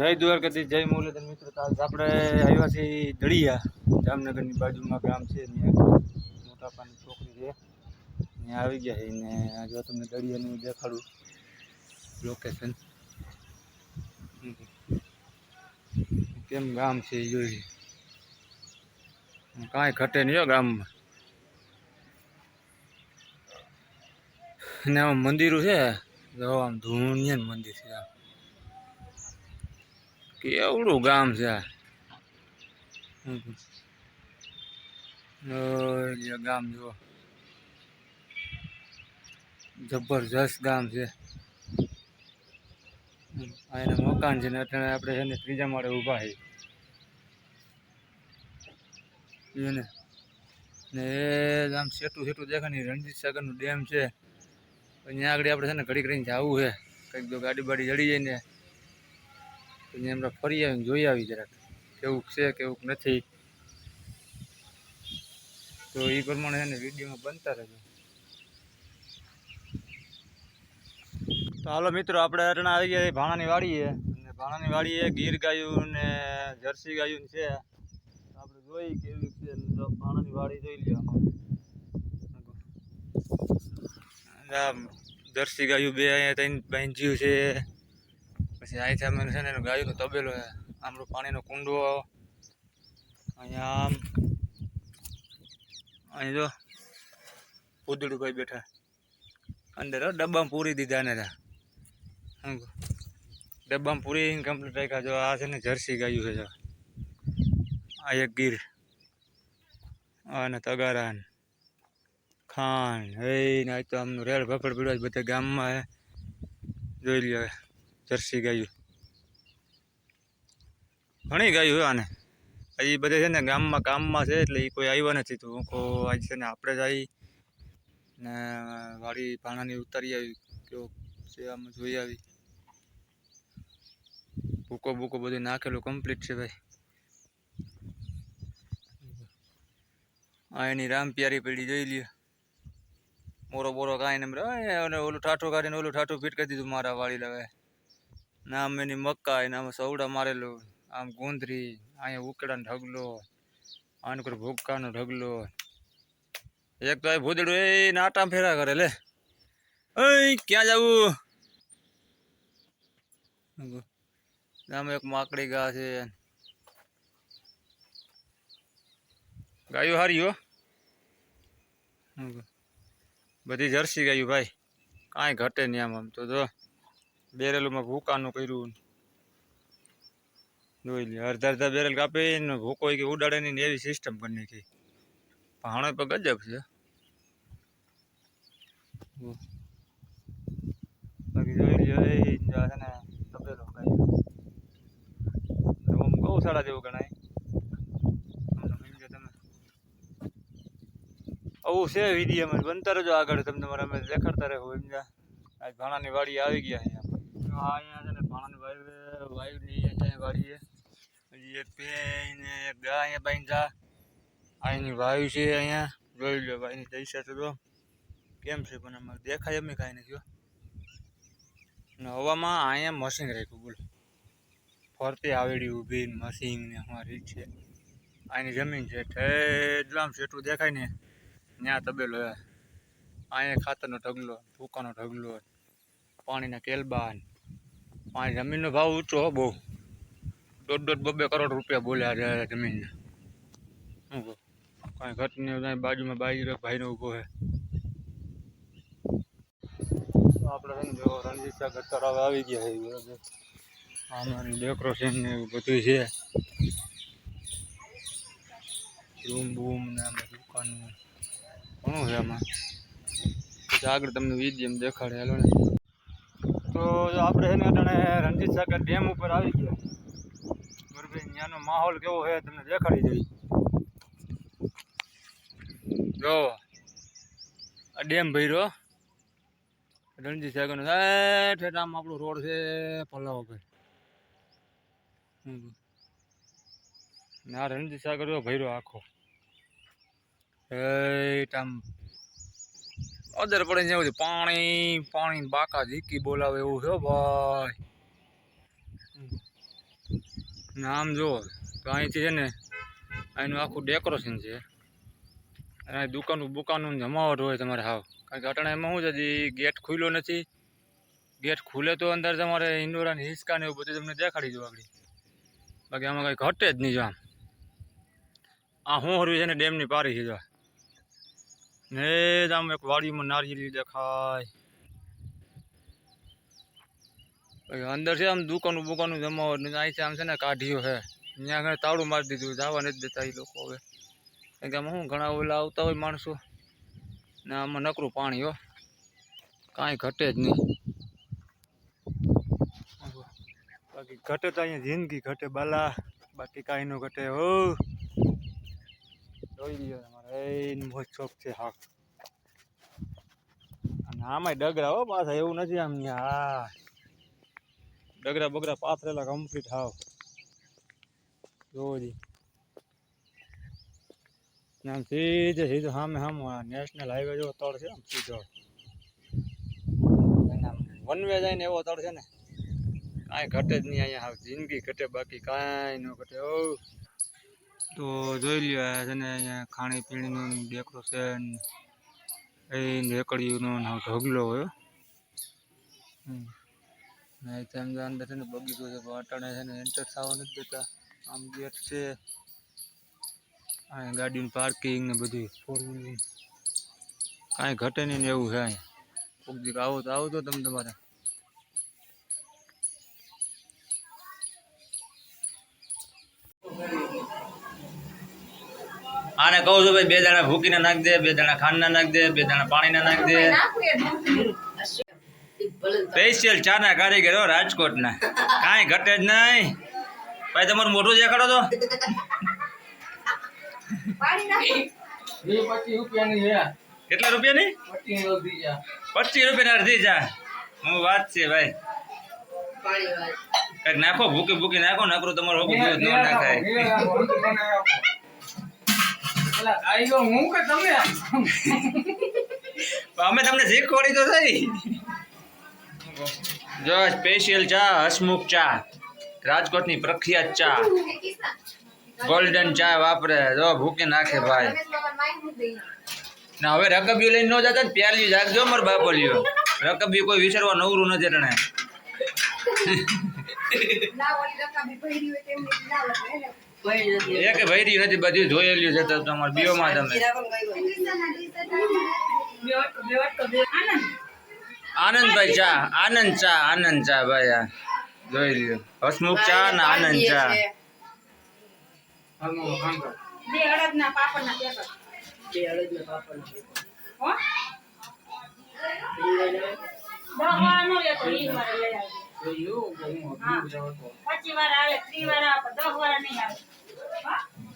જય દ્વારકાથી જય મુરલીધર મિત્રો. તો આજ આપણે આવ્યા છીએ દળિયા, જામનગરની બાજુમાં ગામ છે. ત્યાં મોટા પાની છોકરી છે. ત્યાં આવી ગયા છે. ને જો તમને દળિયાનું દેખાડું. લોકેશન કેમ ગામ છે એ જોઈ કાંઈ ઘટે નહીં ગામમાં. ને આમ મંદિરો છે. જો આમ ધૂણિયન મંદિર છે આમ. કેવડું ગામ છે આ. ગામ જો. જબરજસ્ત ગામ છે. એના મકાન છે ને અત્યારે આપણે છે ને ત્રીજા માળે ઊભા છે. ને ને એ આમ સેટું સેટું દેખાય ને, રણજીત સાગરનું ડેમ છે. અહીંયા આગળ આપણે છે ને ઘડી કરીને જવું છે. કંઈક જો ગાડી બાડી જડી જાય ને તો એમને ફરી આવીને જોઈ આવી જરાક. કેવું છે, કેવું નથી. તો એ પ્રમાણે એને વિડીયોમાં બનતા રહેજો. તો હાલો મિત્રો, આપણે અટણા આવી ગયા ભાણાની વાડીએ. અને ભાણાની વાડીએ ગીર ગાયું ને જર્સી ગાયું છે. આપણે જોઈ કેવી છે ભાણાની વાડી જોઈ લ્યો આમ. જર્સી ગાયું બે અહીંયા ત્રણ બાંધ્યું છે. પછી અહીંથી અમે છે ને ગાયું તો તબેલો છે. આમરો પાણીનો કુંડો અહીંયા આમ, અહીં જો પૂદડું ભાઈ બેઠા. અંદર ડબ્બામાં પૂરી દીધા ને ડબ્બામાં પૂરી કમ્પ્લીટ રાખ્યા. જો આ છે ને જર્સી ગાયું છે, જો. આ એક ગીર. અને તગારા ને ખાન હે ને આ તો આમનું રેલ ભફડ પીડ્યો બધા ગામમાં જોઈ લ્યો. જર્સી ગાયું. ઘણી ગાયું આને. હજી બધે છે ને ગામમાં કામમાં છે એટલે એ કોઈ આવ્યા નથી તો કહું આજ છે ને આપણે જ આવી ને વાડી ભાણાની ઉતારી આવી, કયો છે આમ જોઈ આવી. ભૂકો ભૂકો બધું નાખેલું કમ્પ્લીટ છે ભાઈ. આ એની રામ પ્યારી પેઢી જોઈ લ્યો. મોરો બોરો કાંઈ ને અને ઓલું ઠાઠું કાઢીને ઓલું ઠાઠું ફીટ કરી દીધું મારા વાળી લવે નામ એની મકાઈ નામ સવડા મારેલું, આમ ગુંદરી, અહીંયા ઉકડાનો ઢગલો આનકર કોઈ ભૂક્કાનો ઢગલો. એક તો આ ભૂદડું એ નાટા ફેરા કરે, લે. ઓય ક્યાં જવું? આમ એક માકડી ગા છે. ગાયું હારી હો. બધી જર્સી ગાયું ભાઈ. કાંઈ ઘટે નહીં આમ આમ તો જો. બેરેલુમાં ભૂકાનું કર્યું જોઈ લે અડધા અડધા બેરેલ કાપીને ભૂકો કે ઉડાડે ને એવી સિસ્ટમ કરી નાખી. ભાણો પર ગજબ છે. બાકી જોઈ લે છે ને તબેલો રૂમ આમ ગૌશાળા જેવું ગણાય. આવું છે વિડીયોમાં બનતા રહેજો આગળ. તમને મારા અમે દેખાડતા રહો એમ આજ ભાણાની વાડી આવી ગયા અહીંયા. આ અહીંયા છે ને ભાણાની વાયુ અહીંયા વાડી છે. હજી એક ને એક અહીંયા જા. અહીંની વાયુ છે અહીંયા. જોઈ લો ભાઈની કેમ છે પણ અમારે દેખાય એમ કાંઈ નથી હો. ને હવામાં અહીંયા મશીન રાખ્યું, બોલો. ફરતી આવેડી ઊભી મશીન ને અમારી છે. અહીંની જમીન છે ઠેડલામ સેટું દેખાય ને, ત્યાં તબેલો અહીંયા ખાતરનો ઢગલો, ભૂકાનો ઢગલો પાણીના કેલબા પાણી જમીનનો ભાવ ઊંચો હો બહુ. દોઢ દોઢ બબે કરોડ રૂપિયા બોલ્યા છે જમીનના. શું કહું? કાંઈ ઘટ નહીં બાજુમાં બાજુ ભાઈનો ઊભો છે રણજીત સાગર તળાવ આવી ગયા છે ડેકોરેશન ને બધું છે. રૂમ બૂમ ને દુકાનો ઘણું છે આમાં. આગળ તમને વીડિયો દેખાડે, હાલો ને. તો આપણે છે ને અટાણે રણજીત સાગર ડેમ ઉપર આવી ગયા. બરાબર ત્યાંનો માહોલ કેવો છે તમને દેખાડી દઈ જો, આ ડેમ ભર્યો. રણજીત સાગરનો ઠેઠ આમ આપણો રોડ છે, પલાવ ભાઈ ના રણજીત સાગર ભર્યો આખો. હેઠ આમ અદર પડે ને એવું પાણી પાણી બાકા ઝીકી બોલાવે એવું છે ભાઈ. નામ જુઓ તો અહીંથી છે ને, અહીંનું આખું ડેકોરેશન છે. અહીં દુકાનું બુકાનું જમાવટ હોય તમારે હાવ. કારણ કે અટાણે એમાં શું છે ગેટ ખુલ્લો નથી. ગેટ ખુલે તો અંદર તમારે ઇન્દોરાની ને ને એવું બધું તમને દેખાડી દઉં આગળ. બાકી આમાં કંઈ ઘટે જ નહીં જો આમ. આ શું હરવી છે ને ડેમની પારી છે જો. ને જ આમ એક વાડીમાં નારિયેલી દેખાય. પછી અંદર છે આમ દુકાનું બુકાનું જમાવટ ને અહીંથી આમ છે ને કાઢીઓ છે. ત્યાં આગળ તાળું મારી દીધું જવા નથી દેતા એ લોકો હવે. કારણ કે આમાં શું ઘણા ઓલા આવતા હોય માણસો. ને આમાં નકરું પાણી હો. કાંઈ ઘટે જ નહીં. બાકી ઘટે તો અહીંયા જિંદગી ઘટે બાલા. બાકી કાંઈ ન ઘટે હો. જોઈ લ્યો તમારે એ મોજ શોખ છે હા અને આમાંય ડગરા હો પાછા એવું નથી આમ હા ડગરા બગરા પાથરેલા કમ્પ્લીટ હાવ જોવો જી આમ સીધે સીધો સામે સામે નેશનલ હાઈવે જેવો તળ છે આમ સીધો વન વે જાય ને એવો તળ છે ને કાંઈ ઘટે જ નહીં અહીંયા હાવ જિંદગી ઘટે બાકી કાંઈ ન ઘટે ઓ તો જોઈ લ્યો છે ને અહીંયા ખાણી પીણીનું ડેકોરેશન એ રેકડીઓનો ઢગલો હોય હો. હમ. ને તેમ તો અંદર છે ને બગીચો છે, પણ અટાણે છે ને એન્ટર થવા નથી દેતા. આમ ગેટ છે. અહીંયા ગાડીનું પાર્કિંગ ને બધું ફોર વ્હીલ કાંઈ ઘટે નહીં ને એવું છે અહીંયા. કોઈક આવો તો આવો તો તમે તમારે. આને કહું છું ભાઈ બે દાણા ભૂકીને નાખ દે બે દાણા ખાંડના નાખ દે બે દાણા પાણીના નાખ દે. સ્પેશિયલ ચાના કારીગરો રાજકોટના. કાંઈ ઘટે જ નહીં. ભાઈ તમારું મોટું દેખાડો તો? કેટલા રૂપિયાની? પચીસ રૂપિયા અડધી ચા હું વાત છે ભાઈ. કંઈક નાખો ભૂકી ભૂકી નાખો નકરું તમારું દૂધ ન નાખાય. પણ અમે તમને શીખવાડી તો થઈ. જો સ્પેશિયલ ચા હસમુખ ચા રાજકોટની પ્રખ્યાત ચા. ગોલ્ડન ચા વાપરે. જો ભૂકી નાખે ભાઈ. ના હવે રકબિયું લઈને ન જતા ને પ્યાલી જાગજો મારો બાપો લ્યો રકબિયું કોઈ વિસરવા નવરું નથી રણે એક ભૈરી નથી બધું જોયેલું છે તો બીઓ માં તમે. આનંદભાઈ ચા આનંદ ચા આનંદ ચા ભાઈ આ. જોઈ લ્યો. હસમુખ ચા ને આનંદ ચા. બે અડદના પાપડના પેપર. હો? દવા નો લેતો ઈ મારે લઈ આવજો. પચી વાર આવે ત્રી વાર આવે પણ દસ વાર નહીં આવે હો?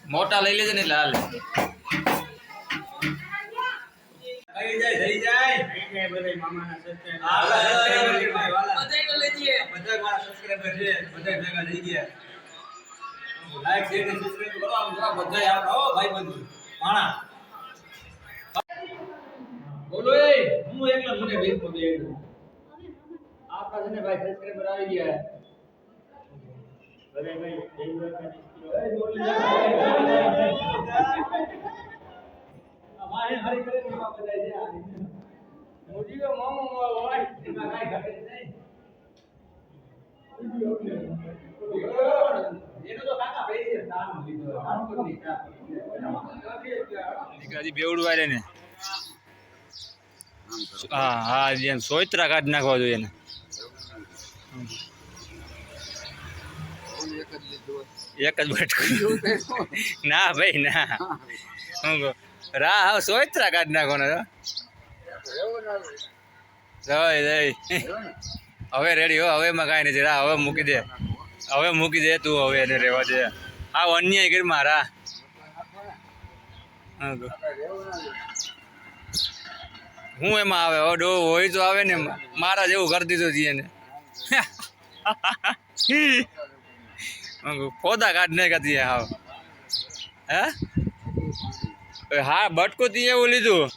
મોટા લઈ લેજે ને એટલે હાલે થઈ જાય થઈ જાય બધા મારા સબસ્ક્રાઇબર છે બધા ભેગા થઈ ગયા લાઈક શેર ને સબસ્ક્રાઇબ કરો આમ જરા બધા આવો ભાઈ બંધુ માણા બોલો એ હું એકલા મને બેસ બેઠો આપણા છે ને ભાઈ સબસ્ક્રાઇબર આવી ગયા ભલે ભાઈ જય અમારે હરી કરે ને એમાં બધા છે. મોજી કો મામો હોય. એમાં કાંઈ ઘટે જેમ સોયત્રા કાઢ નાખવા જોઈએ એક જ બટકું ના ભાઈ ના. હું કહું રા હા સોયત્રા કાઢી નાખવાનો જય જય. હવે રેડી હો હવે માં કાંઈ નથી. રા હવે મૂકી દે. હવે મૂકી દે તું હવે એને રહેવા દે. આ અન્યાય કરી મારા. હું એમાં આવે? હવે ડો હોય તો આવે ને મારા જેવું કરી દીધું છે એને હું કાઢને ફોદા કાઢ નાખ્યા તી હાવ. હે? હા બટકું તી એવું લીધું.